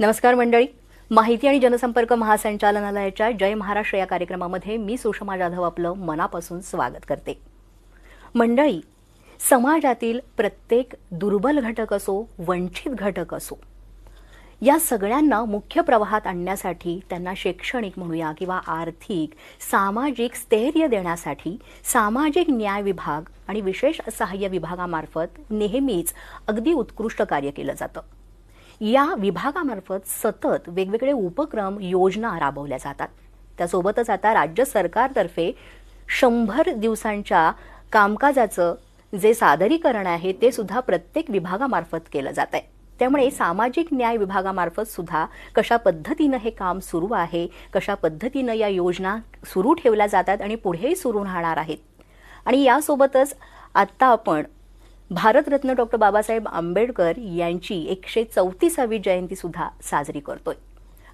नमस्कार मंडळी. माहिती आणि जनसंपर्क महासंचालनालयाच्या जय महाराष्ट्र या कार्यक्रमामध्ये मी सुषमा जाधव आपलं मनापासून स्वागत करते. मंडळी समाजातील प्रत्येक दुर्बल घटक असो वंचित घटक असो या सगळ्यांना मुख्य प्रवाहात आणण्यासाठी त्यांना शैक्षणिक म्हणूया किंवा आर्थिक सामाजिक स्थैर्य देण्यासाठी सामाजिक न्याय विभाग आणि विशेष सहाय्य विभागामार्फत नेहमीच अगदी उत्कृष्ट कार्य केलं जातं. या विभागामार्फत सतत वेगवेगळे उपक्रम योजना राबवल्या जातात. त्यासोबतच आता राज्य सरकारतर्फे शंभर दिवसांच्या कामकाजाचं जे सादरीकरण आहे ते सुद्धा प्रत्येक विभागामार्फत केलं जात आहे त्यामुळे सामाजिक न्याय विभागामार्फत सुद्धा कशा पद्धतीनं हे काम सुरू आहे कशा पद्धतीनं या योजना सुरू ठेवल्या जातात आणि पुढेही सुरू राहणार आहेत? आणि यासोबतच आत्ता आपण भारतरत्न डॉक्टर बाबासाहेब आंबेडकर यांची एकशे चौतीसावी जयंती सुद्धा साजरी करतोय.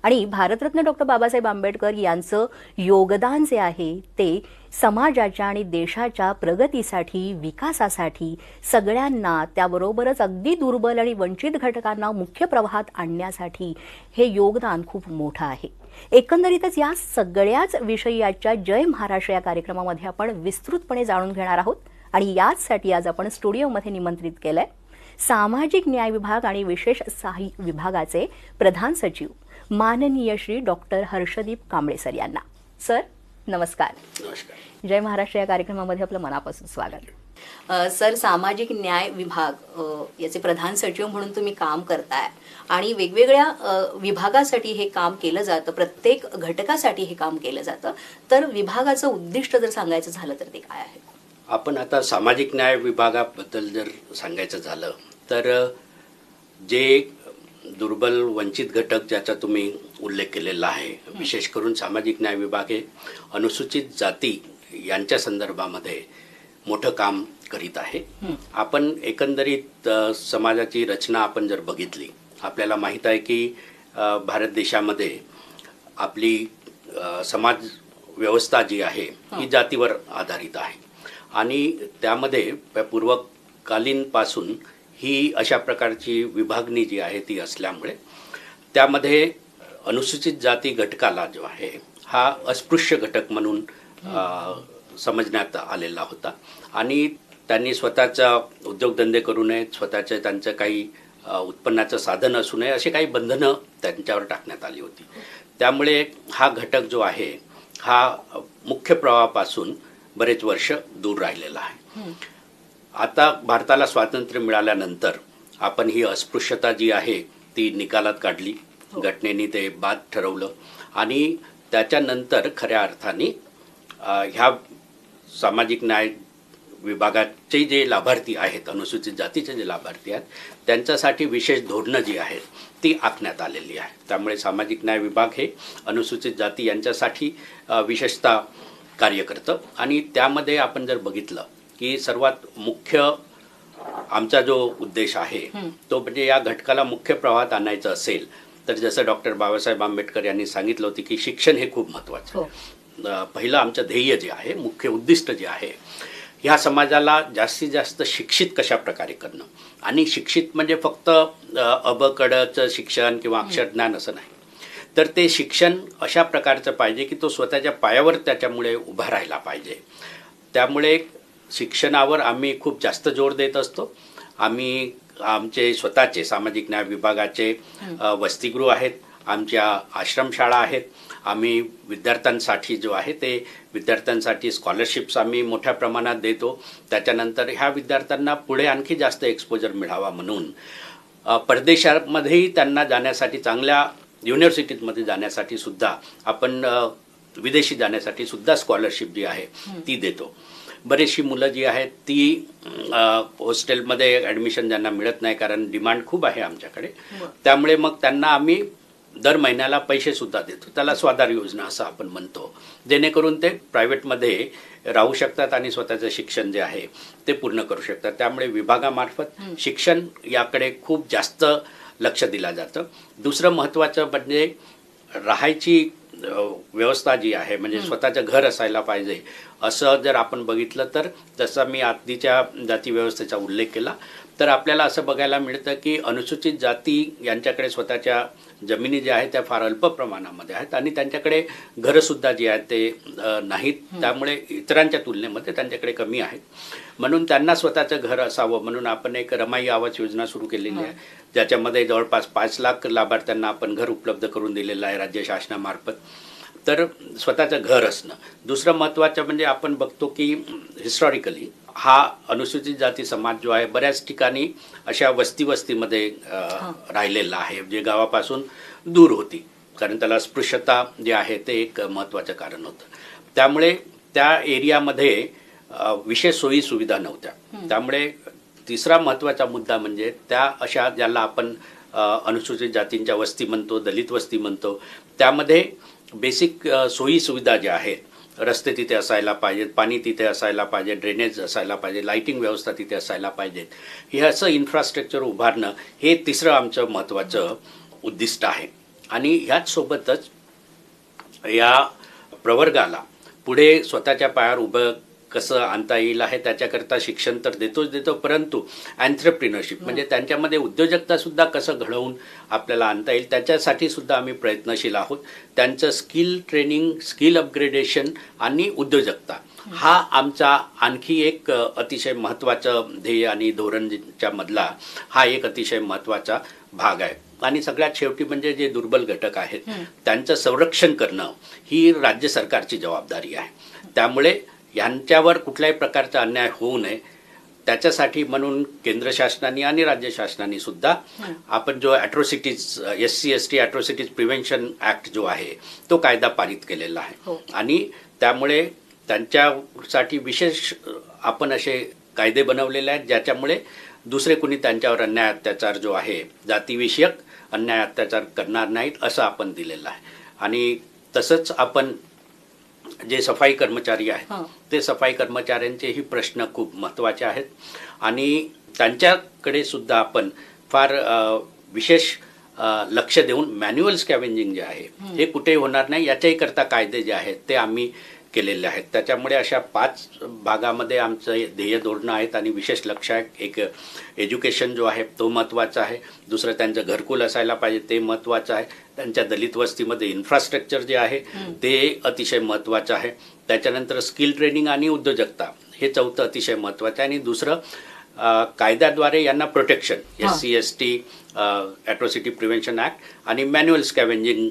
आणि भारतरत्न डॉक्टर बाबासाहेब आंबेडकर यांचं योगदान जे आहे ते समाजाच्या आणि देशाच्या प्रगतीसाठी विकासासाठी सगळ्यांना त्याबरोबरच अगदी दुर्बल आणि वंचित घटकांना मुख्य प्रवाहात आणण्यासाठी हे योगदान खूप मोठं आहे. एकंदरीतच या सगळ्याच विषयाच्या जय महाराष्ट्र या कार्यक्रमामध्ये आपण विस्तृतपणे जाणून घेणार आहोत. आणि याचसाठी आज आपण स्टुडिओमध्ये निमंत्रित केलंय सामाजिक न्याय विभाग आणि विशेष सहाय्य विभागाचे प्रधान सचिव माननीय श्री डॉक्टर हर्षदीप कांबळे सर यांना. सर नमस्कार. नमस्कार. जय महाराष्ट्र या कार्यक्रमामध्ये आपलं मनापासून स्वागत. सर सामाजिक न्याय विभाग याचे प्रधान सचिव म्हणून तुम्ही काम करताय आणि वेगवेगळ्या विभागासाठी हे काम केलं जातं प्रत्येक घटकासाठी हे काम केलं जातं. तर विभागाचं उद्दिष्ट जर सांगायचं झालं तर ते काय आहे? आपण आता सामाजिक न्याय विभागाबद्दल जर सांगायचं झालं तर जे दुर्बल वंचित घटक ज्याचा तुम्ही उल्लेख केलेला आहे विशेष करून सामाजिक न्याय विभाग हे अनुसूचित जाती यांच्या संदर्भामध्ये मोठं काम करीत आहे. आपण एकंदरीत समाजाची रचना आपण जर बघितली आपल्याला माहीत आहे की भारत देशामध्ये आपली समाज व्यवस्था जी आहे ही जातीवर आधारित आहे. आणि त्यामध्ये पूर्वकालीनपासून ही अशा प्रकारची विभागणी जी आहे ती असल्यामुळे त्यामध्ये अनुसूचित जाती घटकाला जो आहे हा अस्पृश्य घटक म्हणून समजण्यात आलेला होता. आणि त्यांनी स्वतःचा उद्योगधंदे करू नयेत स्वतःचं त्यांचं काही उत्पन्नाचं साधन असू नये अशी काही बंधनं त्यांच्यावर टाकण्यात आली होती. त्यामुळे हा घटक जो आहे हा मुख्य प्रवाहापासून बरेच वर्ष दूर राहिलेला आहे. आता भारताला स्वातंत्र्य मिळाल्यानंतर आपण ही अस्पृश्यता जी आहे ती निकालात काढली. घटनेने ते बाद ठरवलं. आणि त्याच्यानंतर खऱ्या अर्थाने ह्या सामाजिक न्याय विभागाचे जे लाभार्थी आहेत अनुसूचित जातीचे जे लाभार्थी आहेत त्यांच्यासाठी विशेष धोरणं जी आहेत ती आखण्यात आलेली आहे. त्यामुळे सामाजिक न्याय विभाग हे अनुसूचित जाती यांच्यासाठी विशेषतः कार्य करतं. आणि त्यामध्ये आपण जर बघितलं की सर्वात मुख्य आमचा जो उद्देश आहे तो म्हणजे या घटकाला मुख्य प्रवाहात आणायचं असेल तर जसं डॉक्टर बाबासाहेब आंबेडकर यांनी सांगितलं होतं की शिक्षण हे खूप महत्त्वाचं हो. आहे. पहिलं आमचं ध्येय जे आहे मुख्य उद्दिष्ट जे आहे ह्या समाजाला जास्तीत जास्त शिक्षित कशा प्रकारे करणं? आणि शिक्षित म्हणजे फक्त अबकडचं शिक्षण किंवा अक्षरज्ञान असं नाही. तर ते शिक्षण अशा प्रकारचं पाहिजे की तो स्वतःच्या पायावर त्याच्यामुळे उभा राहिला पाहिजे. त्यामुळे शिक्षणावर आम्ही खूप जास्त जोर देत असतो. आम्ही आमचे स्वतःचे सामाजिक न्याय विभागाचे वसतिगृह आहेत आमच्या आश्रमशाळा आहेत. आम्ही विद्यार्थ्यांसाठी जो आहे ते विद्यार्थ्यांसाठी स्कॉलरशिप्स आम्ही मोठ्या प्रमाणात देतो. त्याच्यानंतर ह्या विद्यार्थ्यांना पुढे आणखी जास्त एक्सपोजर मिळावा म्हणून परदेशामध्येही त्यांना जाण्यासाठी चांगल्या युनिव्हर्सिटीमध्ये जाण्यासाठी सुद्धा आपण विदेशी जाण्यासाठी सुद्धा स्कॉलरशिप जी आहे ती देतो. बरीचशी मुलं जी आहेत ती हॉस्टेलमध्ये ॲडमिशन ज्यांना मिळत नाही कारण डिमांड खूप आहे आमच्याकडे त्यामुळे मग त्यांना आम्ही दर महिन्याला पैसे सुद्धा देतो. त्याला स्वाधार योजना असं आपण म्हणतो. जेणेकरून ते प्रायव्हेटमध्ये राहू शकतात आणि स्वतःचं शिक्षण जे आहे ते पूर्ण करू शकतात. त्यामुळे विभागामार्फत शिक्षण याकडे खूप जास्त लक्ष दिलं जातं. दुसरं महत्त्वाचं म्हणजे राहायची व्यवस्था जी आहे म्हणजे स्वतःचं घर असायला पाहिजे. असं जर आपण बघितलं तर जसा मी आधीच्या जाती व्यवस्थेचा उल्लेख केला तर आपल्याला असं बघायला मिळतं की अनुसूचित जाती यांच्याकडे स्वतःच्या जमिनी ज्या आहेत त्या फार अल्प प्रमाणामध्ये आहेत आणि त्यांच्याकडे घरंसुद्धा जी आहेत ते नाहीत. त्यामुळे इतरांच्या तुलनेमध्ये त्यांच्याकडे कमी आहेत. म्हणून त्यांना स्वतःचं घर असावं. म्हणून आपण एक रमाई आवास योजना सुरू केलेली आहे. ज्याच्यामध्ये जवळपास पाच लाख लाभार्थ्यांना आपण घर उपलब्ध करून दिलेलं आहे राज्य शासनामार्फत. तर स्वतःचं घर असणं. दुसरं महत्त्वाचं म्हणजे आपण बघतो की हिस्टॉरिकली हा अनुसूचित जाती समाज जो आहे बऱ्याच ठिकाणी अशा वस्ती वस्तीमध्ये राहिलेला आहे जे गावापासून दूर होती. कारण त्याला स्पृश्यता जे आहे ते एक महत्त्वाचं कारण होतं. त्यामुळे त्या एरियामध्ये विशेष सोयी सुविधा नव्हत्या त्यामुळे तिसरा महत्त्वाचा मुद्दा म्हणजे त्या अशा ज्याला आपण अनुसूचित जातींच्या वस्ती म्हणतो दलित वस्ती म्हणतो त्यामध्ये बेसिक सोयी सुविधा ज्या आहेत रस्ते तिथे असायला पाहिजेत पाणी तिथे असायला पाहिजे ड्रेनेज असायला पाहिजे लाईटिंग व्यवस्था तिथे असायला पाहिजेत. हे असं इन्फ्रास्ट्रक्चर उभारणं हे तिसरं आमचं महत्त्वाचं उद्दिष्ट आहे. आणि ह्याचसोबतच या प्रवर्गाला पुढे स्वतःच्या पायावर उभं कसं आणता येईल आहे त्याच्याकरता शिक्षण तर देतोच देतो परंतु अँथ्रप्रिनरशिप म्हणजे त्यांच्यामध्ये उद्योजकता सुद्धा कसं घडवून आपल्याला आणता येईल त्याच्यासाठी सुद्धा आम्ही प्रयत्नशील आहोत. त्यांचं स्किल ट्रेनिंग स्किल अपग्रेडेशन आणि उद्योजकता हा. आमचा आणखी एक अतिशय महत्त्वाचं ध्येय आणि धोरणच्या मधला हा एक अतिशय महत्त्वाचा भाग आहे. आणि सगळ्यात शेवटी म्हणजे जे दुर्बल घटक आहेत त्यांचं संरक्षण करणं ही राज्य सरकारची जबाबदारी आहे. त्यामुळे यांच्यावर कुठल्याही प्रकारचा अन्याय होऊ नये. त्याच्यासाठी म्हणून केंद्र शासनाने आणि राज्य शासनाने सुद्धा आपण जो atrocities S C S T atrocities prevention act जो आहे तो कायदा पारित केलेला हो. आहे आणि त्यामुळे त्यांच्यासाठी विशेष आपण असे कायदे बनवलेले आहेत ज्याच्यामुळे दुसरे कुणी त्यांच्यावर अन्याय अत्याचार जो आहे जातीविषयक अन्याय अत्याचार करणार नाहीत असं आपण दिलेलं आहे. आणि तसंच आपण जे सफाई कर्मचारी आहेत हां. ते सफाई कर्मचाऱ्यांचेही प्रश्न खूप महत्त्वाचे आहेत. आणि त्यांच्याकडे सुद्धा आपण फार विशेष लक्ष देऊन मॅन्युअल स्कॅवेंजिंग जे आहे हे कुठेही होणार नाही. याच्याही करता कायदे जे आहेत ते आम्ही केलेले आहेत. त्याच्यामुळे अशा पाच भागामध्ये आमचं ध्येय धोरणं आहेत आणि विशेष लक्ष आहे. एक एज्युकेशन जो आहे तो महत्त्वाचा आहे. दुसरं त्यांचं घरकुल असायला पाहिजे ते महत्त्वाचं आहे. त्यांच्या दलित वस्तीमध्ये इन्फ्रास्ट्रक्चर जे आहे ते अतिशय महत्त्वाचं आहे. त्याच्यानंतर स्किल ट्रेनिंग आणि उद्योजकता हे चौथं अतिशय महत्त्वाचं आहे. आणि दुसरं कायद्याद्वारे यांना protection. S C S T atrocity prevention act आणि मॅन्युअल स्कॅवेंजिंग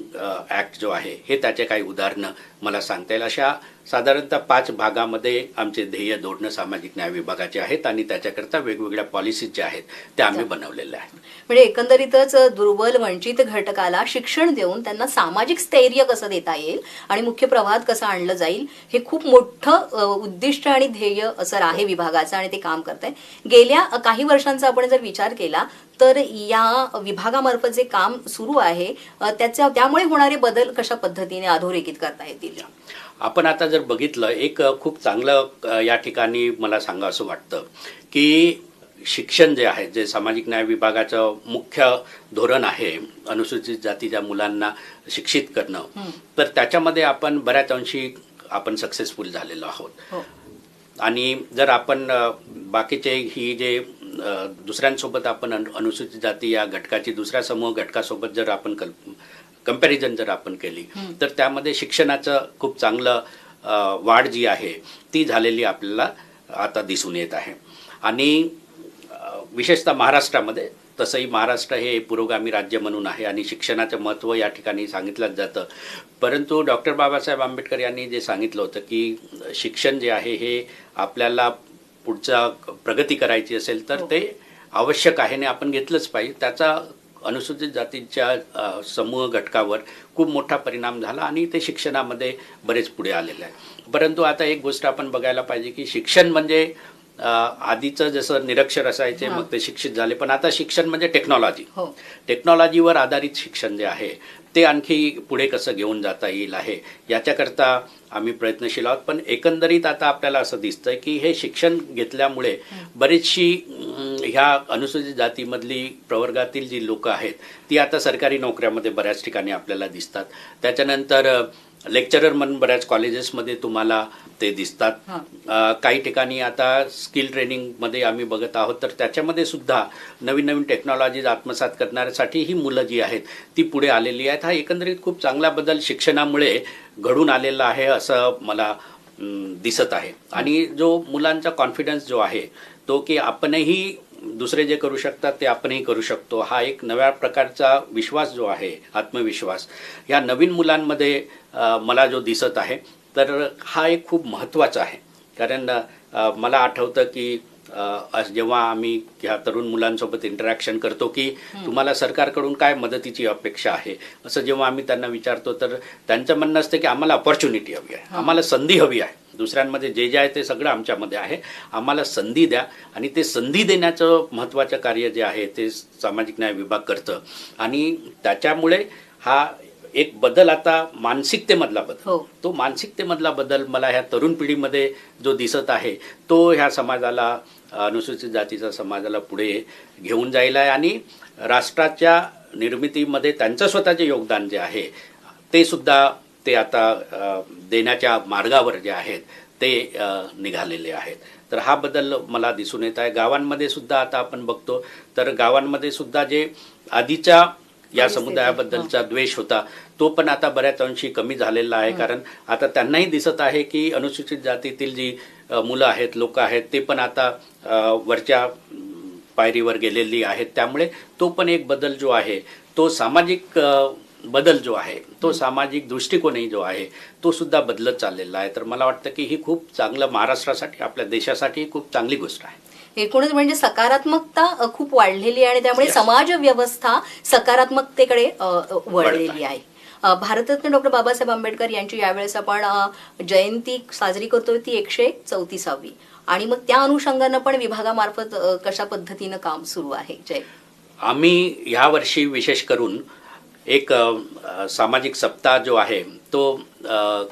ॲक्ट जो आहे हे त्याचे काही उदाहरणं मला सांगता येईल. अशा साधारणतः पाच भागामध्ये आमचे ध्येय धोरणं सामाजिक न्याय विभागाचे आहेत आणि त्याच्याकरता वेगवेगळ्या पॉलिसीज ज्या आहेत त्या आम्ही बनवलेल्या आहेत. म्हणजे एकंदरीतच दुर्बल वंचित घटकाला शिक्षण देऊन त्यांना सामाजिक स्थैर्य कसं देता येईल आणि मुख्य प्रवाहात कसं आणलं जाईल हे खूप मोठं उद्दिष्ट आणि ध्येय असं आहे विभागाचं आणि ते काम करत आहे गेल्या काही वर्षांचा आपण जर विचार केला तर या विभागामार्फत जे काम सुरू आहे त्याच्या त्यामुळे होणारे बदल कशा पद्धतीने अधोरेखित करता येतील? आपण आता जर बघितलं एक खूप चांगलं या ठिकाणी मला सांगा असं वाटतं की शिक्षण जे आहे जे सामाजिक न्याय विभागाचं मुख्य धोरण आहे अनुसूचित जातीच्या मुलांना शिक्षित करणं तर त्याच्यामध्ये आपण बऱ्याच अंशी आपण सक्सेसफुल झालेलो आहोत. हो. आणि जर आपण बाकीचे ही जे दुसऱ्यांसोबत आपण अनु- अनुसूचित जाती या घटकाची दुसऱ्या समूह घटकासोबत जर आपण कल्प कंपॅरिझन जर आपण केली तर त्यामध्ये शिक्षणाचं खूप चांगलं वाढ जी आहे ती झालेली आपल्याला आता दिसून येत आहे. आणि विशेषतः महाराष्ट्रामध्ये तसंही महाराष्ट्र हे पुरोगामी राज्य म्हणून आहे आणि शिक्षणाचं महत्त्व या ठिकाणी सांगितलंच जातं. परंतु डॉक्टर बाबासाहेब आंबेडकर यांनी जे सांगितलं होतं की शिक्षण जे आहे हे आपल्याला पुढचा प्रगती करायची असेल तर ते आवश्यक आहे आणि आपण घेतलंच पाहिजे. त्याचा अनुसूचित जातीच्या समूह घटकावर खूप मोठा परिणाम झाला आणि ते शिक्षणामध्ये बरेच पुढे आलेलं आहे परंतु आता एक गोष्ट आपण बघायला पाहिजे की शिक्षण म्हणजे आधीचं जसं निरक्षर असायचे मग ते शिक्षित झाले. पण आता शिक्षण म्हणजे टेक्नॉलॉजी. हो. टेक्नॉलॉजीवर आधारित शिक्षण जे आहे ते आणखी पुढे कसं घेऊन जाता येईल आहे याच्याकरता आम्ही प्रयत्नशील आहोत. पण एकंदरीत आता आपल्याला असं दिसतंय की हे शिक्षण घेतल्यामुळे बरीचशी ह्या अनुसूचित जातीमधली प्रवर्गातील जी लोक आहेत ती आता सरकारी नोकऱ्यामध्ये बऱ्याच ठिकाणी आपल्याला दिसतात. त्याच्यानंतर लेक्चरर म्हणून बऱ्याच कॉलेजेसमध्ये तुम्हाला ते दिसतात. काही ठिकाणी आता स्किल ट्रेनिंगमध्ये आम्ही बघत आहोत तर त्याच्यामध्ये सुद्धा नवीन नवीन टेक्नॉलॉजीज आत्मसात करण्यासाठी ही मुलं जी आहेत ती पुढे आलेली आहेत. हा एकंदरीत खूप चांगला बदल शिक्षणामुळे घडून आलेला आहे असं मला दिसत आहे. आणि जो मुलांचा कॉन्फिडन्स जो आहे तो की आपणही दुसरे जे करू शकतात ते आपणही करू शकतो. हा एक नव्या प्रकारचा विश्वास जो आहे आत्मविश्वास या नवीन मुलांमध्ये मला जो दिसत आहे तर हा एक खूप महत्त्वाचा आहे. कारण मला आठवतं की जेव्हा आम्ही ह्या तरुण मुलांसोबत इंटरॅक्शन करतो की तुम्हाला सरकारकडून काय मदतीची अपेक्षा आहे? असं जेव्हा आम्ही त्यांना विचारतो तर त्यांचं म्हणणं असतं की आम्हाला अपॉर्च्युनिटी हवी आहे. आम्हाला संधी हवी आहे. दुसऱ्यांमध्ये जे जे आहे ते सगळं आमच्यामध्ये आहे. आम्हाला संधी द्या आणि ते संधी देण्याचं महत्त्वाचं कार्य जे आहे ते सामाजिक न्याय विभाग करतं. आणि त्याच्यामुळे हा एक बदल आता मानसिकतेमधला बदल. हो. तो मानसिकतेमधला बदल मला ह्या तरुण पिढीमध्ये जो दिसत आहे तो ह्या समाजाला अनुसूचित जातीचा समाजाला पुढे घेऊन जायला आहे आणि राष्ट्राच्या निर्मितीमध्ये त्यांचं स्वतःचे योगदान जे आहे ते सुद्धा ते आता देण्याच्या मार्गावर जे आहेत ते निघालेले आहेत. तर हा बदल मला दिसून येत आहे. गावांमध्ये सुद्धा आता आपण बघतो तर गावांमध्ये सुद्धा जे आधीच्या या समुदायाबद्दलचा द्वेष होता तो पण आता बऱ्याच अंशी कमी झालेला आहे. कारण आता त्यांनाही दिसत आहे की अनुसूचित जातीतील जी मुलं आहेत लोक आहेत ते पण आता वरच्या पायरीवर गेलेली आहेत. त्यामुळे तो पण एक बदल जो आहे तो सामाजिक बदल जो आहे तो सामाजिक दृष्टिकोनही जो आहे तो सुद्धा बदलत चाललेला आहे. तर मला वाटतं की ही खूप चांगलं महाराष्ट्रासाठी आपल्या देशासाठी खूप चांगली गोष्ट आहे. एकूणच म्हणजे सकारात्मकता खूप वाढलेली आहे आणि त्यामुळे. समाज व्यवस्था सकारात्मकतेकडे वळलेली आहे. भारतरत्न डॉक्टर बाबासाहेब आंबेडकर यांची यावेळेस आपण जयंती साजरी करतोय ती एकशे चौतीसावी. आणि मग त्या अनुषंगानं पण विभागामार्फत कशा पद्धतीनं काम सुरू आहे? जय. आम्ही ह्यावर्षी विशेष करून एक सामाजिक सप्ताह जो आहे तो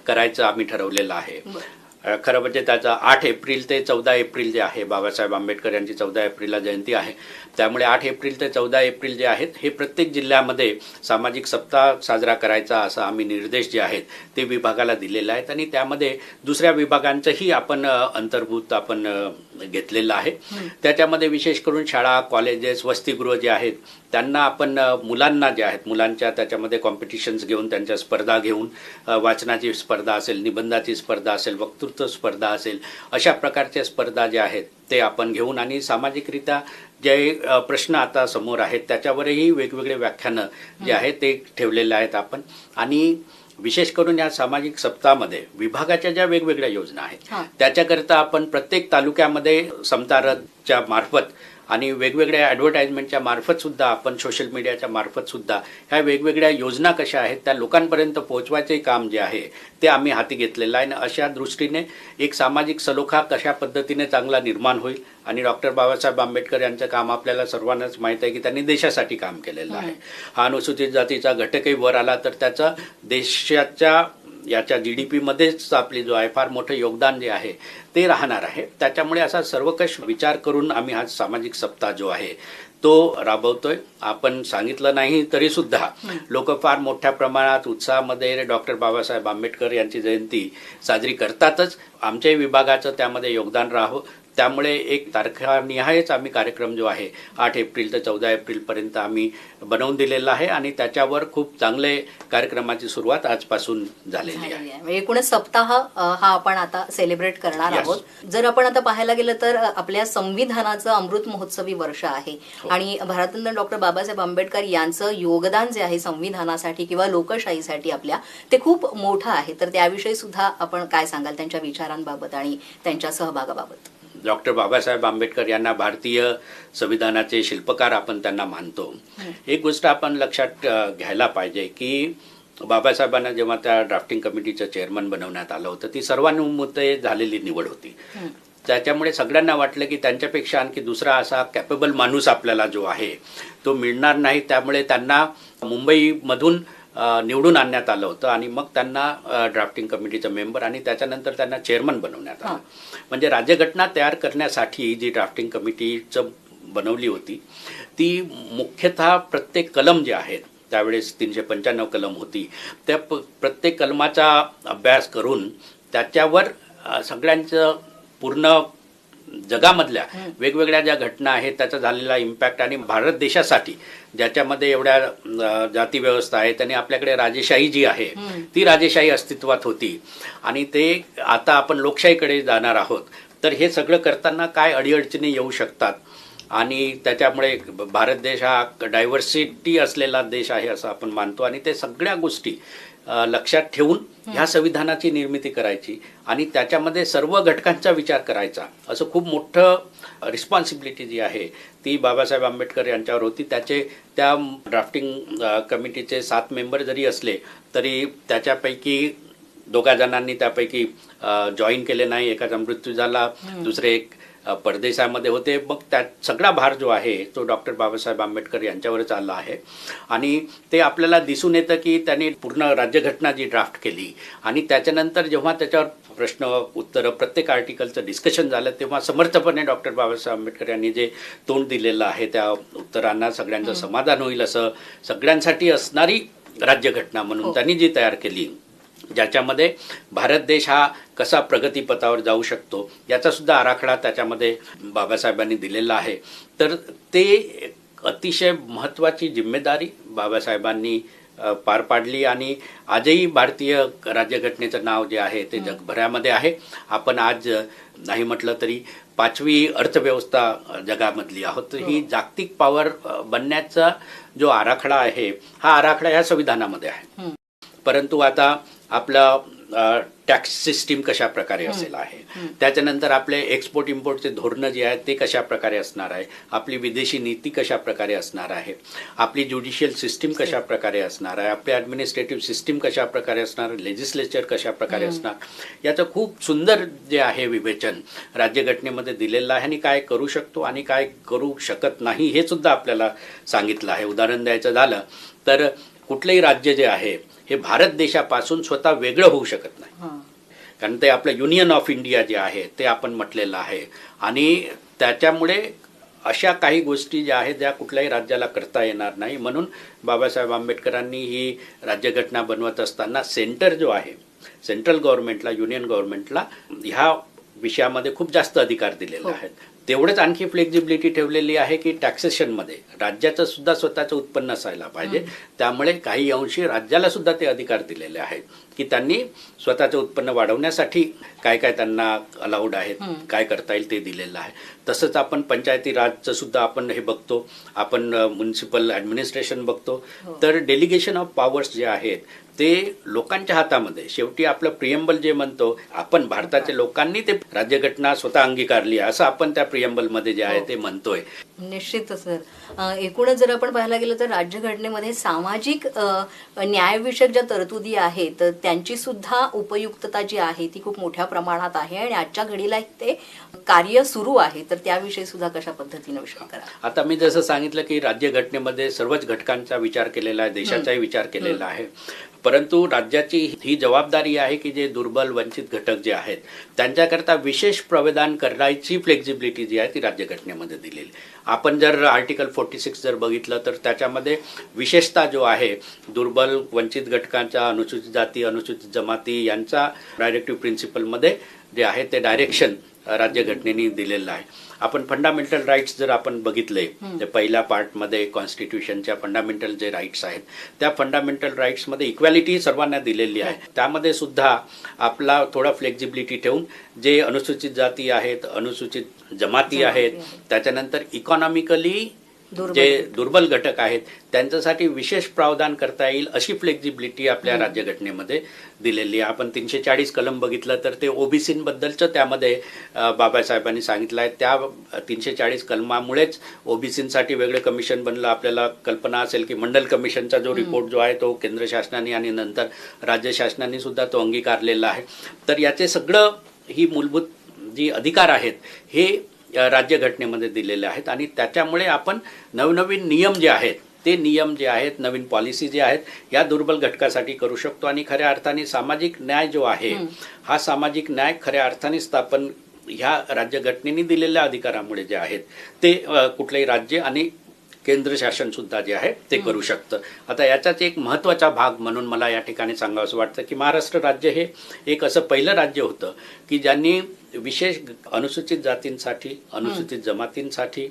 करायचा आम्ही ठरवलेला आहे. खरं म्हणजे त्याचा आठ एप्रिल ते चौदा एप्रिल जे आहे बाबासाहेब आंबेडकर यांची चौदा एप्रिलला जयंती आहे. त्यामुळे आठ एप्रिल ते चौदा एप्रिल जे आहेत हे प्रत्येक जिल्ह्यामध्ये सामाजिक सप्ताह साजरा करायचा असा आम्ही निर्देश जे आहेत ते विभागाला दिलेले आहेत. आणि त्यामध्ये दुसऱ्या विभागांचंही आपण अंतर्भूत आपण घेतलेलं आहे. त्याच्यामध्ये विशेष करून शाळा कॉलेजेस वसतिगृह जे आहेत त्यांना आपण मुलांना जे आहेत मुलांच्या त्याच्यामध्ये कॉम्पिटिशन्स घेऊन त्यांच्या स्पर्धा घेऊन वाचनाची स्पर्धा असेल निबंधाची स्पर्धा असेल वक्तृत्व स्पर्धा असेल अशा प्रकारच्या स्पर्धा ज्या आहेत ते आपण घेऊन आणि सामाजिकरित्या जे प्रश्न आता समोर आहेत त्याच्यावरही वेगवेगळे व्याख्यानं जे आहेत ते ठेवलेले आहेत आपण आणि विशेष करून या सामाजिक सप्ताहामध्ये विभागाच्या ज्या वेगवेगळ्या योजना आहेत. त्याच्याकरिता आपण प्रत्येक तालुक्यामध्ये समतारच्या मार्फत आणि वेगवेगळ्या ॲडव्हर्टाइजमेंटच्या मार्फत सुद्धा आपण सोशल मीडियाच्या मार्फत सुद्धा ह्या वेगवेगळ्या योजना कशा आहेत त्या लोकांपर्यंत पोहोचवायचे काम जे आहे ते आम्ही हाती घेतलेलं आहे. आणि अशा दृष्टीने एक सामाजिक सलोखा कशा पद्धतीने चांगला निर्माण होईल आणि डॉक्टर बाबासाहेब आंबेडकर यांचं काम आपल्याला सर्वांनाच माहीत आहे की त्यांनी देशासाठी काम केलेलं आहे. हा अनुसूचित जातीचा घटकही वर आला तर त्याचा देशाच्या याच्या जी डी पीमध्येच आपली जो आहे फार मोठं योगदान जे आहे ते राहणार आहे. त्याच्यामुळे असा सर्वकष विचार करून आम्ही हा सामाजिक सप्ताह जो आहे तो राबवतोय. आपण सांगितलं नाही तरी सुद्धा लोक फार मोठ्या प्रमाणात उत्साहामध्ये डॉक्टर बाबासाहेब आंबेडकर यांची जयंती साजरी करतातच. आमच्याही विभागाचं त्यामध्ये योगदान राहावं. त्यामुळे एक तारखानिहायच आम्ही कार्यक्रम जो आहे आठ एप्रिल ते चौदा एप्रिलपर्यंत आम्ही बनवून दिलेला आहे आणि त्याच्यावर खूप चांगले कार्यक्रमाची सुरुवात आजपासून झालेली आहे. म्हणजे एकूणच सप्ताह हा आपण आता सेलिब्रेट करणार. आहोत जर आपण आता पाहायला गेलं तर आपल्या संविधानाचं अमृत महोत्सवी वर्ष आहे हो. आणि भारतरत्न डॉक्टर बाबासाहेब आंबेडकर यांचं योगदान जे आहे संविधानासाठी किंवा लोकशाहीसाठी आपल्या ते खूप मोठं आहे तर त्याविषयी सुद्धा आपण काय सांगाल त्यांच्या विचारांबाबत आणि त्यांच्या सहभागाबाबत डॉक्टर बाबासाहेब आंबेडकर यांना भारतीय संविधानाचे शिल्पकार आपण त्यांना मानतो. एक गोष्ट आपण लक्षात घ्यायला पाहिजे की बाबासाहेबांना जेव्हा त्या ड्राफ्टिंग कमिटीचं चेअरमन बनवण्यात आलं होतं ती सर्वानुमते झालेली निवड होती. त्याच्यामुळे सगळ्यांना वाटलं की त्यांच्यापेक्षा आणखी दुसरा असा कॅपेबल माणूस आपल्याला जो आहे तो मिळणार नाही. त्यामुळे त्यांना मुंबईमधून निवडून आणण्यात आलं होतं आणि मग त्यांना ड्राफ्टिंग कमिटीचं मेंबर आणि त्याच्यानंतर त्यांना चेअरमन बनवण्यात आलं. म्हणजे राज्यघटना तयार करण्यासाठी जी ड्राफ्टिंग कमिटीचं बनवली होती ती मुख्यतः प्रत्येक कलम जे आहेत त्यावेळेस तीनशे पंच्याण्णव कलम होती त्या प प्रत्येक कलमाचा अभ्यास करून त्याच्यावर सगळ्यांचं पूर्ण जगामधल्या वेगवेगळ्या ज्या घटना आहेत त्याचा झालेला इम्पॅक्ट आणि भारत देशासाठी ज्याच्यामध्ये एवढ्या जाती व्यवस्था आहेत आणि आपल्याकडे राजेशाही जी आहे ती राजेशाही अस्तित्वात होती. आणि ते आता आपण लोकशाहीकडे जाणार आहोत. तर हे सगळं करताना काय अडीअडचणी येऊ शकतात? आणि त्याच्यामुळे भारत देश हा डायव्हर्सिटी असलेला देश आहे असं आपण मानतो. आणि ते सगळ्या गोष्टी लक्षात ठेवून ह्या संविधानाची निर्मिती करायची आणि त्याच्यामध्ये सर्व घटकांचा विचार करायचा. असं खूप मोठं रिस्पॉन्सिबिलिटी जी आहे ती बाबासाहेब आंबेडकर यांच्यावर होती. त्याचे त्या ड्राफ्टिंग कमिटीचे सात मेंबर जरी असले तरी त्याच्यापैकी दोघा जणांनी त्यापैकी जॉईन केले नाही. एकाचा मृत्यू झाला दुसरे एक परदेशामध्ये होते. मग त्यात सगळा भार जो आहे तो डॉक्टर बाबासाहेब आंबेडकर यांच्यावरच आला आहे. आणि ते आपल्याला दिसून येतं की त्यांनी पूर्ण राज्यघटना जी ड्राफ्ट केली आणि त्याच्यानंतर जेव्हा त्याच्यावर प्रश्न उत्तरं प्रत्येक आर्टिकलचं डिस्कशन झालं तेव्हा समर्थपणे डॉक्टर बाबासाहेब आंबेडकर यांनी जे तोंड दिलेलं आहे त्या उत्तरांना सगळ्यांचं समाधान होईल असं सगळ्यांसाठी असणारी राज्यघटना म्हणून त्यांनी जी तयार केली. ज्याच्यामध्ये भारत देश हा कसा प्रगतीपथावर जाऊ शकतो याचा सुद्धा आराखडा त्याच्यामध्ये बाबासाहेबांनी दिलेला आहे. तर ते अतिशय महत्त्वाची जिम्मेदारी बाबासाहेबांनी पार पाडली आणि आजही भारतीय राज्यघटनेचं नाव जे आहे ते जगभरामध्ये आहे. आपण आज नाही म्हटलं तरी पाचवी अर्थव्यवस्था जगामधली आहोत. तर ही. जागतिक पॉवर बनण्याचा जो आराखडा आहे हा आराखडा ह्या संविधानामध्ये आहे. परंतु आता आपलं टॅक्स सिस्टीम कशा प्रकारे असेल आहे? त्याच्यानंतर आपले एक्सपोर्ट इम्पोर्टचे धोरणं जे आहेत ते कशा प्रकारे असणार आहे? आपली विदेशी नीती कशा प्रकारे असणार आहे? आपली ज्युडिशियल सिस्टीम कशा प्रकारे असणार आहे? आपली ॲडमिनिस्ट्रेटिव्ह सिस्टीम कशा प्रकारे असणार? लेजिस्लेचर कशा प्रकारे असणार? याचं खूप सुंदर जे आहे विवेचन राज्यघटनेमध्ये दिलेलं आहे आणि काय करू शकतो आणि काय करू शकत नाही हे सुद्धा आपल्याला सांगितलं आहे. उदाहरण द्यायचं झालं तर कुठलंही राज्य जे आहे हे भारत देशापासून स्वतः वेगळं होऊ शकत नाही. कारण ते आपलं युनियन ऑफ इंडिया जे आहे ते आपण म्हटलेलं आहे. आणि त्याच्यामुळे अशा काही गोष्टी ज्या आहेत ज्या कुठल्याही राज्याला करता येणार नाही. म्हणून बाबासाहेब आंबेडकरांनी ही राज्यघटना बनवत असताना सेंटर जो आहे सेंट्रल गव्हर्नमेंटला युनियन गव्हर्नमेंटला ह्या विषयामध्ये खूप जास्त अधिकार दिलेले आहेत. तेवढेच आणखी फ्लेक्झिबिलिटी ठेवलेली आहे की टॅक्सेशनमध्ये राज्याचं सुद्धा स्वतःचं उत्पन्न असायला पाहिजे. त्यामुळे काही अंशी राज्याला सुद्धा ते अधिकार दिलेले आहेत. की त्यांनी स्वतःचं उत्पन्न वाढवण्यासाठी काय काय त्यांना अलाउड आहेत काय करता येईल ते दिलेलं आहे. तसंच आपण पंचायती राजचं सुद्धा आपण हे बघतो. आपण म्युन्सिपल ॲडमिनिस्ट्रेशन बघतो. तर डेलिगेशन ऑफ पॉवर्स जे आहेत ते लोकांच्या हातामध्ये. शेवटी आपलं प्रियंबल जे म्हणतो आपण भारताच्या लोकांनी ते राज्यघटना स्वतः अंगीकारली असं आपण त्या प्रियंबलमध्ये जे आहे ते म्हणतोय. निश्चितच सर. एकूणच जर आपण पाहायला गेलं तर राज्यघटनेमध्ये सामाजिक न्यायविषयक ज्या तरतुदी आहेत त्यांची सुद्धा उपयुक्तता जी आहे ती खूप मोठ्या प्रमाणात आहे आणि आजच्या घडीला ते कार्य सुरू आहे. तर त्याविषयी सुद्धा कशा पद्धतीने विचार करा? आता मी जसं सांगितलं की राज्यघटनेमध्ये सर्वच घटकांचा विचार केलेला आहे देशाचाही विचार केलेला आहे. परंतु राज्याची ही जबाबदारी आहे की जे दुर्बल वंचित घटक जे आहेत त्यांच्याकरता विशेष प्रवेदान करायची फ्लेक्झिबिलिटी जी आहे ती राज्यघटनेमध्ये दिलेली. आपण जर आर्टिकल फोर्टी सिक्स जर बघितलं तर त्याच्यामध्ये विशेषतः जो आहे दुर्बल वंचित घटकांच्या अनुसूचित जाती अनुसूचित जमाती यांचा डायरेक्टिव्ह प्रिन्सिपलमध्ये जे आहे ते डायरेक्शन राज्यघटनेने दिलेलं आहे. आपण फंडामेंटल राईट्स जर आपण बघितले ते पहिल्या पार्टमध्ये कॉन्स्टिट्यूशनच्या फंडामेंटल जे राईट्स आहेत त्या फंडामेंटल राईट्समध्ये इक्वॅलिटी सर्वांना दिलेली आहे. त्यामध्ये सुद्धा आपला थोडा फ्लेक्झिबिलिटी ठेवून जे अनुसूचित जाती आहेत अनुसूचित जमाती आहेत त्याच्यानंतर इकॉनॉमिकली जे दुर्बल घटक आहेत त्यांच्यासाठी विशेष प्रावधान करता येईल अशी फ्लेक्झिबिलिटी आपल्या राज्यघटनेमध्ये दिलेली आहे. आपण तीनशे चाळीस कलम बघितलं तर ते ओबीसींबद्दलचं त्यामध्ये बाबासाहेबांनी सांगितलं आहे. त्या तीनशे चाळीस कलमामुळेच ओबीसींसाठी वेगळं कमिशन बनलं. आपल्याला कल्पना असेल की मंडल कमिशनचा जो रिपोर्ट जो आहे तो केंद्र शासनाने आणि नंतर राज्य शासनाने सुद्धा तो अंगीकारलेला आहे. तर याचे सगळं ही मूलभूत जी अधिकार आहेत हे राज्यघटनेमध्ये दिलेले आहेत आणि त्याच्यामुळे आपण नवनवीन नियम जे आहेत ते नियम जे आहेत नवीन पॉलिसी जे आहेत या दुर्बल घटकासाठी करू शकतो. आणि खऱ्या अर्थाने सामाजिक न्याय जो आहे हा सामाजिक न्याय खऱ्या अर्थाने स्थापन ह्या राज्यघटनेने दिलेल्या अधिकारामुळे जे आहेत ते कुठलंही राज्य आणि केंद्र शासन सुद्धा जे आहे ते करू शकतं. आता याचाच एक महत्त्वाचा भाग म्हणून मला या ठिकाणी सांगावं असं वाटतं की महाराष्ट्र राज्य हे एक असं पहिलं राज्य होतं की ज्यांनी विशेष अनुसूचित जातींसाठी अनुसूचित जमातींसाठी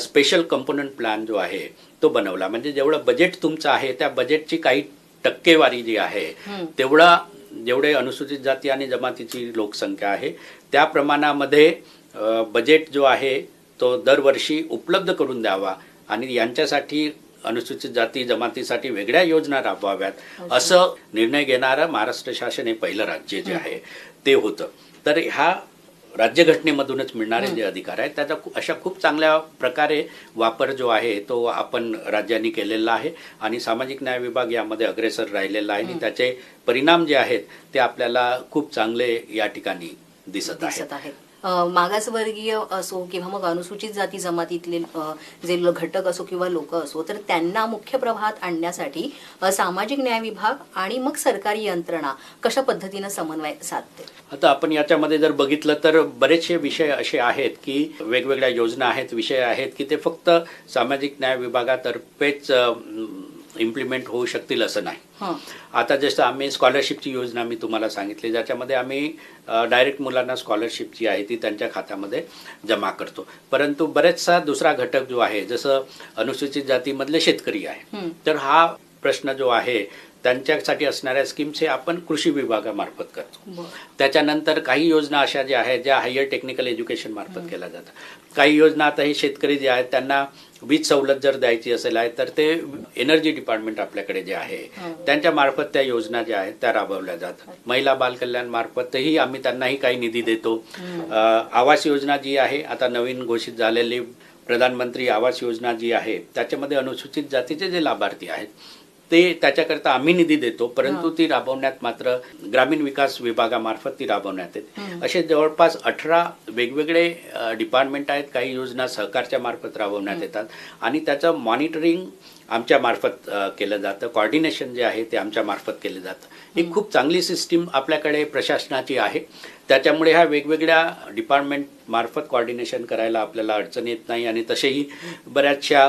स्पेशल कंपोनंट प्लॅन जो आहे तो बनवला. म्हणजे जेवढं बजेट तुमचं आहे त्या बजेटची काही टक्केवारी जी आहे तेवढा जेवढे अनुसूचित जाती आणि जमातीची लोकसंख्या आहे त्या प्रमाणामध्ये बजेट जो आहे तो दरवर्षी उपलब्ध करून द्यावा. आणि यांच्यासाठी अनुसूचित जाती जमातीसाठी वेगळ्या योजना राबवाव्यात असं निर्णय घेणारं महाराष्ट्र शासन हे पहिलं राज्य जे आहे ते होतं. तर ह्या राज्यघटनेमधूनच मिळणारे जे अधिकार आहेत त्याचा अशा खूप चांगल्या प्रकारे वापर जो आहे तो आपण राज्यांनी केलेला आहे आणि सामाजिक न्याय विभाग यामध्ये अग्रेसर राहिलेला आहे आणि त्याचे परिणाम जे आहेत ते आपल्याला खूप चांगले या ठिकाणी दिसत आहेत. मागासवर्गीय असो किंवा मग अनुसूचित जाती जमातीतले जे घटक असो किंवा लोक असो तर त्यांना मुख्य प्रवाहात आणण्यासाठी सामाजिक न्याय विभाग आणि मग सरकारी यंत्रणा कशा पद्धतीनं समन्वय साधते? आता आपण याच्यामध्ये जर बघितलं तर बरेचसे विषय असे आहेत की वेगवेगळ्या योजना आहेत विषय आहेत की ते फक्त सामाजिक न्याय विभागातर्फेच इम्प्लिमेंट होऊ शकतील असं नाही. हं. आता जसं आम्ही स्कॉलरशिपची योजना मी तुम्हाला सांगितली ज्याच्यामध्ये आम्ही डायरेक्ट मुलांना स्कॉलरशिप जी आहे ती त्यांच्या खात्यामध्ये जमा करतो. परंतु बरेचसा दुसरा घटक जो आहे जसं अनुसूचित जातीमधले शेतकरी आहे तर हा प्रश्न जो आहे त्यांच्यासाठी असणाऱ्या स्कीम्स हे आपण कृषी विभागामार्फत करतो. त्याच्यानंतर काही योजना अशा ज्या आहेत ज्या हायर टेक्निकल एज्युकेशन मार्फत केल्या जातात. काही योजना आता हे शेतकरी जे आहेत त्यांना वीज सवलत जर द्यायची असेल आहे तर ते एनर्जी डिपार्टमेंट आपल्याकडे जे आहे त्यांच्या मार्फत त्या योजना ज्या आहेत त्या राबवल्या जातात. महिला बाल कल्याण मार्फतही आम्ही त्यांनाही काही निधी देतो. आवास योजना जी आहे आता नवीन घोषित झालेली प्रधानमंत्री आवास योजना जी आहे त्याच्यामध्ये अनुसूचित जातीचे जे लाभार्थी आहेत ते त्याच्याकरता आम्ही निधी देतो परंतु ती राबवण्यात मात्र ग्रामीण विकास विभागामार्फत ती राबवण्यात येते. असे जवळपास अठरा वेगवेगळे डिपार्टमेंट आहेत काही योजना सहकारच्या मार्फत राबवण्यात येतात. आणि त्याचं मॉनिटरिंग आमच्या मार्फत केलं जातं. कॉर्डिनेशन जे आहे ते आमच्या मार्फत केलं जातं. ही खूप चांगली सिस्टीम आपल्याकडे प्रशासनाची आहे. त्याच्यामुळे ह्या वेगवेगळ्या डिपार्टमेंट मार्फत कॉर्डिनेशन करायला आपल्याला अडचण येत नाही आणि तसेही बऱ्याचशा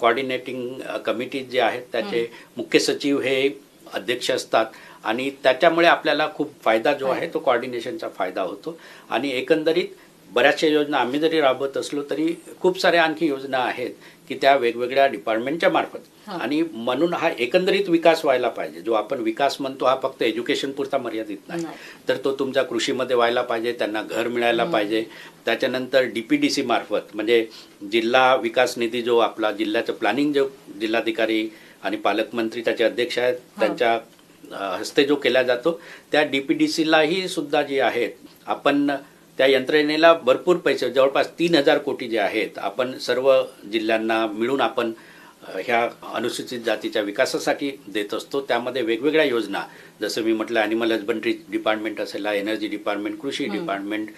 कॉर्डिनेटिंग कमिटीज जे आहेत त्याचे मुख्य सचिव हे अध्यक्ष असतात आणि त्याच्यामुळे आपल्याला खूप फायदा जो आहे तो कॉर्डिनेशनचा फायदा होतो. आणि एकंदरीत बऱ्याचशा योजना आम्ही जरी राबवत असलो तरी खूप साऱ्या आणखी योजना आहेत की त्या वेगवेगळ्या डिपार्टमेंटच्या मार्फत. आणि म्हणून हा एकंदरीत विकास व्हायला पाहिजे. जो आपण विकास म्हणतो हा फक्त एज्युकेशन पुरता मर्यादित नाही. तर तो तुमच्या कृषीमध्ये व्हायला पाहिजे त्यांना घर मिळायला पाहिजे. त्याच्यानंतर डी पी डी सी मार्फत म्हणजे जिल्हा विकास निधी जो आपला जिल्ह्याचं प्लॅनिंग जो जिल्हाधिकारी आणि पालकमंत्री त्याचे अध्यक्ष आहेत त्यांच्या हस्ते जो केला जातो त्या डी पी डी सीलाही सुद्धा जी आहेत आपण त्या यंत्रणेला भरपूर पैसे जवळपास तीन हजार कोटी जे आहेत आपण सर्व जिल्ह्यांना मिळून आपण ह्या अनुसूचित जातीच्या विकासासाठी देत असतो. त्यामध्ये वेगवेगळ्या योजना जसं मी म्हटलं ॲनिमल हजबंड्री डिपार्टमेंट असेल एनर्जी डिपार्टमेंट कृषी डिपार्टमेंट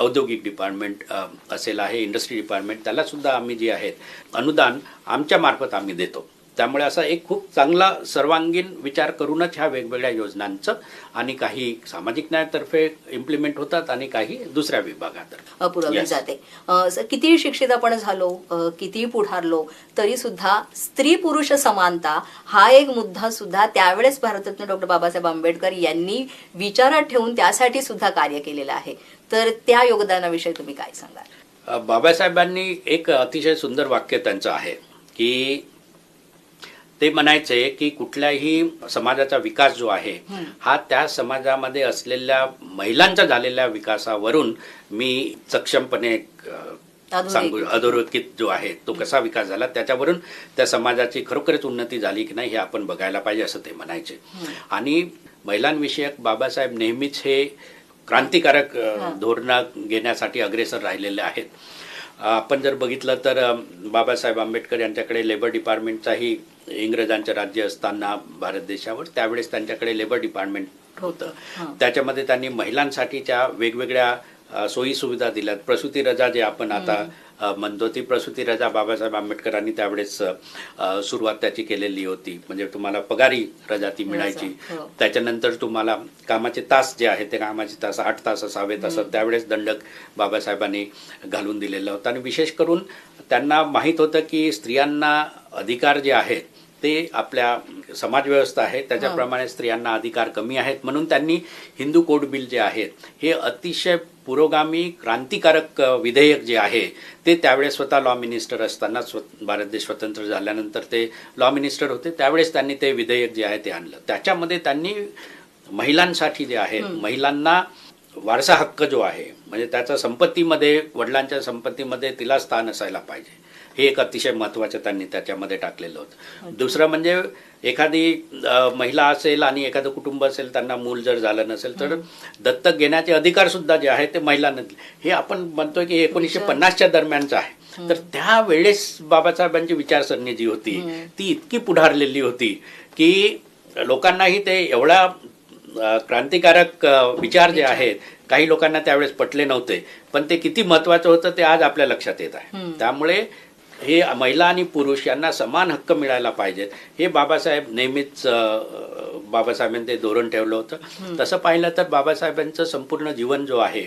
औद्योगिक डिपार्टमेंट असेल आहे इंडस्ट्री डिपार्टमेंट त्याला सुद्धा आम्ही जे आहेत अनुदान आमच्या मार्फत आम्ही देतो. त्यामुळे असा एक खूप चांगला सर्वांगीण विचार करूनच ह्या वेगवेगळ्या योजनांचं आणि काही सामाजिक न्यायातर्फे इम्प्लिमेंट होतात आणि काही दुसऱ्या विभागातर्फे. पुरवली. जाते. कितीही शिक्षित आपण झालो कितीही पुढारलो तरी सुद्धा स्त्री पुरुष समानता हा एक मुद्दा सुद्धा त्यावेळेस भारतरत्न डॉक्टर बाबासाहेब आंबेडकर यांनी विचारात ठेवून त्यासाठी सुद्धा कार्य केलेलं आहे. तर त्या योगदानाविषयी तुम्ही काय सांगाल? बाबासाहेबांनी एक अतिशय सुंदर वाक्य त्यांचं आहे की ते म्हणायचे की कुठल्याही समाजाचा विकास जो आहे हा. त्या समाजामध्ये असलेल्या महिलांच्या झालेल्या विकासावरून मी सक्षमपणे. सांगू अधोरेखित जो आहे तो कसा विकास झाला त्याच्यावरून त्या समाजाची खरोखरच उन्नती झाली की नाही हे आपण बघायला पाहिजे असं ते म्हणायचे. आणि महिलांविषयक बाबासाहेब नेहमीच हे क्रांतिकारक धोरणं घेण्यासाठी अग्रेसर राहिलेले आहेत. आपण जर बघितलं तर बाबासाहेब आंबेडकर यांच्याकडे लेबर डिपार्टमेंटचाही इंग्रजांचं राज्य असताना भारत देशावर त्यावेळेस त्यांच्याकडे लेबर डिपार्टमेंट होतं. त्याच्यामध्ये त्यांनी महिलांसाठीच्या वेगवेगळ्या सोयी सुविधा दिल्यात. प्रसूती रजा जे आपण आता म्हणतो ती प्रसूती रजा बाबासाहेब आंबेडकरांनी त्यावेळेस सुरुवात त्याची केलेली होती. म्हणजे तुम्हाला पगारी रजा ती मिळायची. हो. त्याच्यानंतर तुम्हाला कामाचे तास जे आहेत ते कामाचे तास आठ तास असावेत असं त्यावेळेस दंडक बाबासाहेबांनी घालून दिलेलं होतं. आणि विशेष करून त्यांना माहीत होतं की स्त्रियांना अधिकार जे आहेत ते आपल्या समाजव्यवस्था आहे त्याच्याप्रमाणे स्त्रियांना अधिकार कमी आहेत म्हणून त्यांनी हिंदू कोड बिल जे आहेत हे अतिशय पुरोगामी क्रांतिकारक विधेयक जे आहे ते त्यावेळेस स्वतः लॉ मिनिस्टर असताना स्व भारत देश स्वतंत्र झाल्यानंतर ते लॉ मिनिस्टर होते त्यावेळेस त्यांनी ते विधेयक जे आहे ते आणलं. त्याच्यामध्ये त्यांनी महिलांसाठी जे आहे महिलांना वारसा हक्क जो आहे म्हणजे त्याचा संपत्तीमध्ये वडिलांच्या संपत्तीमध्ये तिला स्थान असायला पाहिजे. हे एक अतिशय महत्त्वाचं त्यांनी त्याच्यामध्ये टाकलेलं होतं. दुसरं म्हणजे एखादी महिला असेल आणि एखादं कुटुंब असेल त्यांना मूल जर झालं नसेल तर दत्तक घेण्याचे अधिकार सुद्धा जे आहे ते महिलांना. हे आपण म्हणतोय की एकोणीसशे पन्नासच्या दरम्यानचं आहे. तर त्यावेळेस बाबासाहेबांची विचारसरणी जी होती ती इतकी पुढारलेली होती की लोकांनाही ते एवढा क्रांतिकारक विचार जे आहेत काही लोकांना त्यावेळेस पटले नव्हते. पण ते किती महत्वाचं होतं ते आज आपल्या लक्षात येत आहे. त्यामुळे हे महिला आणि पुरुष यांना समान हक्क मिळायला पाहिजेत. हे बाबासाहेब नेहमीच बाबासाहेबांनी ते धोरण ठेवलं होतं. तसं पाहिलं तर बाबासाहेबांचं संपूर्ण जीवन जो आहे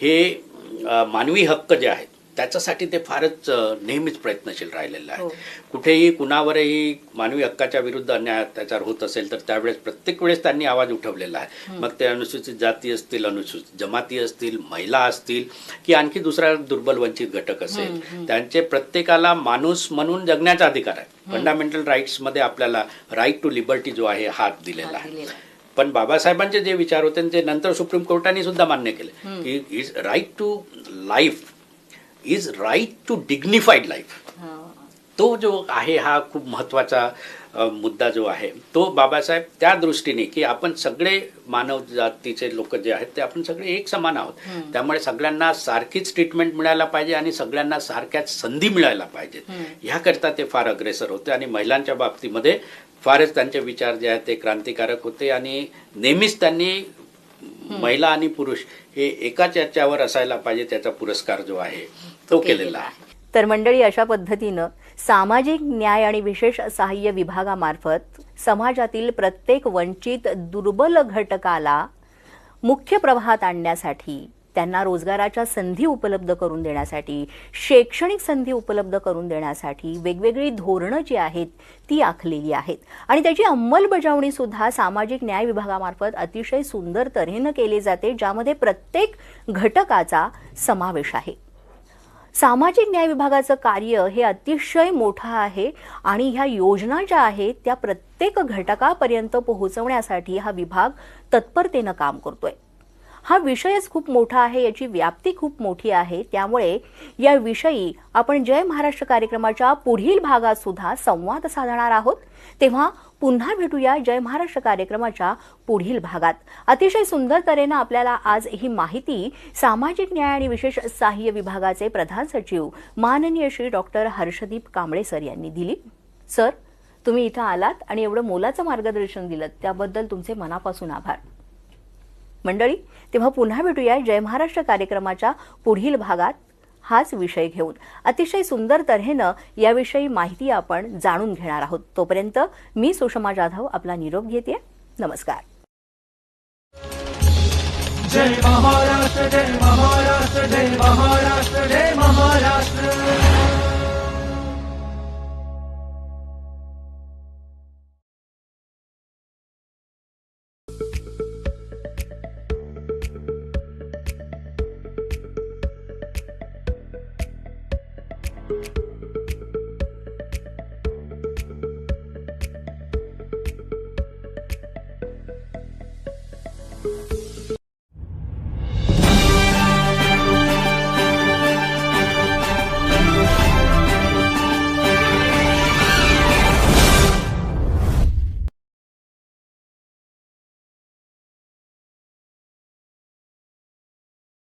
हे मानवी हक्क जे आहेत त्याच्यासाठी ते फारच नेहमीच प्रयत्नशील राहिलेलं आहे हो. कुठेही कुणावरही मानवी हक्काच्या विरुद्ध अन्याय अत्याचार होत असेल तर त्यावेळेस प्रत्येक वेळेस त्यांनी आवाज उठवलेला आहे. मग ते अनुसूचित जाती असतील अनुसूचित जमाती असतील महिला असतील की आणखी दुसरा दुर्बल वंचित घटक असेल त्यांचे प्रत्येकाला माणूस म्हणून जगण्याचा अधिकार आहे. फंडामेंटल राईट्समध्ये आपल्याला राईट टू लिबर्टी जो आहे हात दिलेला आहे. दिलेला आहे. पण बाबासाहेबांचे जे विचार होते ते नंतर सुप्रीम कोर्टाने सुद्धा मान्य केले की is right to life is right to dignified life. तो जो आहे हा खूप महत्त्वाचा अ, मुद्दा जो आहे तो बाबासाहेब त्या दृष्टीने की आपण सगळे मानव जातीचे लोक जे आहेत ते आपण सगळे एक समान आहोत. त्यामुळे सगळ्यांना सारखीच ट्रीटमेंट मिळायला पाहिजे आणि सगळ्यांना सारख्याच संधी मिळायला पाहिजेत. ह्याकरता ते फार अग्रेसर होते आणि महिलांच्या बाबतीमध्ये फारच त्यांचे विचार जे आहेत ते क्रांतिकारक होते आणि नेहमीच त्यांनी महिला आणि पुरुष हे एकाच याच्यावर असायला पाहिजे त्याचा पुरस्कार जो आहे. तो केलेला आहे. तर मंडळी अशा पद्धतीनं सामाजिक न्याय आणि विशेष सहाय्य विभागामार्फत समाजातील प्रत्येक वंचित दुर्बल घटकाला मुख्य प्रवाहात आणण्यासाठी त्यांना रोजगाराच्या संधी उपलब्ध करून देण्यासाठी शैक्षणिक संधी उपलब्ध करून देण्यासाठी वेगवेगळी धोरणं जी आहेत ती आखलेली आहेत. आणि त्याची अंमलबजावणी सुद्धा सामाजिक न्याय विभागामार्फत अतिशय सुंदर तऱ्हेनं केली जाते ज्यामध्ये प्रत्येक घटकाचा समावेश आहे. सामाजिक न्याय विभागाचं कार्य हे अतिशय मोठं आहे आणि ह्या योजना ज्या आहेत त्या प्रत्येक घटकापर्यंत पोहोचवण्यासाठी हा विभाग तत्परतेनं काम करतोय. हा विषयच खूप मोठा आहे याची व्याप्ती खूप मोठी आहे. त्यामुळे या विषयी आपण जय महाराष्ट्र कार्यक्रमाच्या पुढील भागात सुद्धा संवाद साधणार आहोत. तेव्हा पुन्हा भेटूया जय महाराष्ट्र कार्यक्रमाच्या पुढील भागात. अतिशय सुंदर तऱ्हेनं आपल्याला आज ही माहिती सामाजिक न्याय आणि विशेष सहाय्य विभागाचे प्रधान सचिव माननीय श्री डॉक्टर हर्षदीप कांबळे सर यांनी दिली. सर तुम्ही इथं आलात आणि एवढं मोलाचं मार्गदर्शन दिलं त्याबद्दल तुमचे मनापासून आभार. मंडळी तेव्हा पुन्हा भेटूया जय महाराष्ट्र कार्यक्रमाच्या पुढील भागात हाच विषय घेऊन. अतिशय सुंदर तऱ्हेनं याविषयी माहिती आपण जाणून घेणार आहोत. तोपर्यंत मी सुषमा जाधव आपला निरोप घेते नमस्कार. जय महाराष्ट्र जय महाराष्ट्र जय महाराष्ट्र जय